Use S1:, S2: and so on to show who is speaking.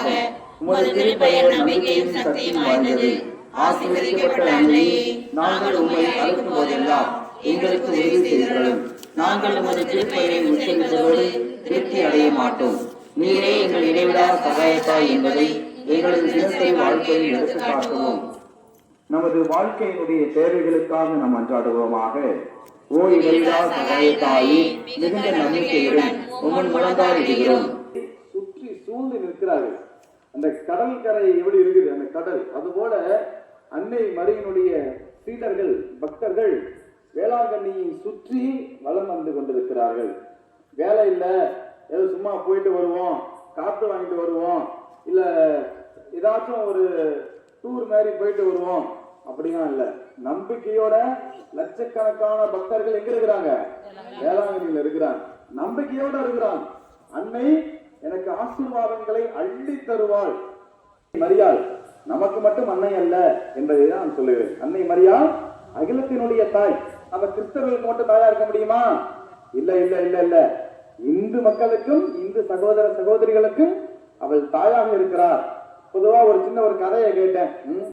S1: அழைப்போமாக உமது திருப்பெயர் நம்பிக்கையும் சக்தியும் வாய்ந்தது. ஆசீர்வதிக்கப்பட்ட அன்னையே நாங்கள் உம்மை அழைக்கும் போதெல்லாம் எங்களுக்கு உதவி செய்தீர்களும் நாங்கள் உமது திருப்பெயரை உச்சரிப்பதோடு திருப்தி அடைய மாட்டோம். நீரே எங்கள் இடைவிடா சகாயத்தாய் என்பதை எங்களது தினசரி வாழ்க்கையில் எடுத்து காட்டுவோம்.
S2: நமது வாழ்க்கையினுடைய தேவைகளுக்காக நாம் அன்றாடுவோமாக. ஓ இடைவிடா சகாயத்தாயே மிகுந்த நம்பிக்கையுடன் உமன் முழந்தாடுகிறோம்
S3: சுற்றி சூழ்ந்து நிற்கிறார்கள். அந்த கடல் கரை எப்படி இருக்குது? அந்த கடல். அதுபோல அன்னை மரியினுடைய சீடர்கள் பக்தர்கள் வேளாங்கண்ணியை சுற்றி வலம் வந்து கொண்டிருக்கிறார்கள். வேலை இல்லை. ஏதோ சும்மா போயிட்டு வருவோம். காற்று வாங்கிட்டு வருவோம். இல்லை ஏதாச்சும் ஒரு டூர் மாதிரி போயிட்டு வருவோம். அப்படிலாம் இல்லை. நம்பிக்கையோட லட்சக்கணக்கான பக்தர்கள் எங்க இருக்கிறாங்க? வேளாங்கண்ணியில் இருக்கிறாங்க. நம்பிக்கையோட இருக்கிறாங்க. அன்னை எனக்கு ஆசீர்வாதங்களை அள்ளி தருவாள். மரியாள் நமக்கு மட்டும் அன்னை அல்ல என்பதை தான் நான் சொல்லுவேன் அன்னை மரியாள் அகிலத்தினுடைய தாய். நம்ம கிறிஸ்தவர்களுக்கு மட்டும் தாயா இருக்க முடியுமா? இல்ல இல்ல இல்ல இல்ல. இந்து மக்களுக்கும் இந்து சகோதர சகோதரிகளுக்கும் அவள் தாயாக இருக்கிறார். பொதுவா ஒரு சின்ன ஒரு கதையை கேட்டேன். ம்,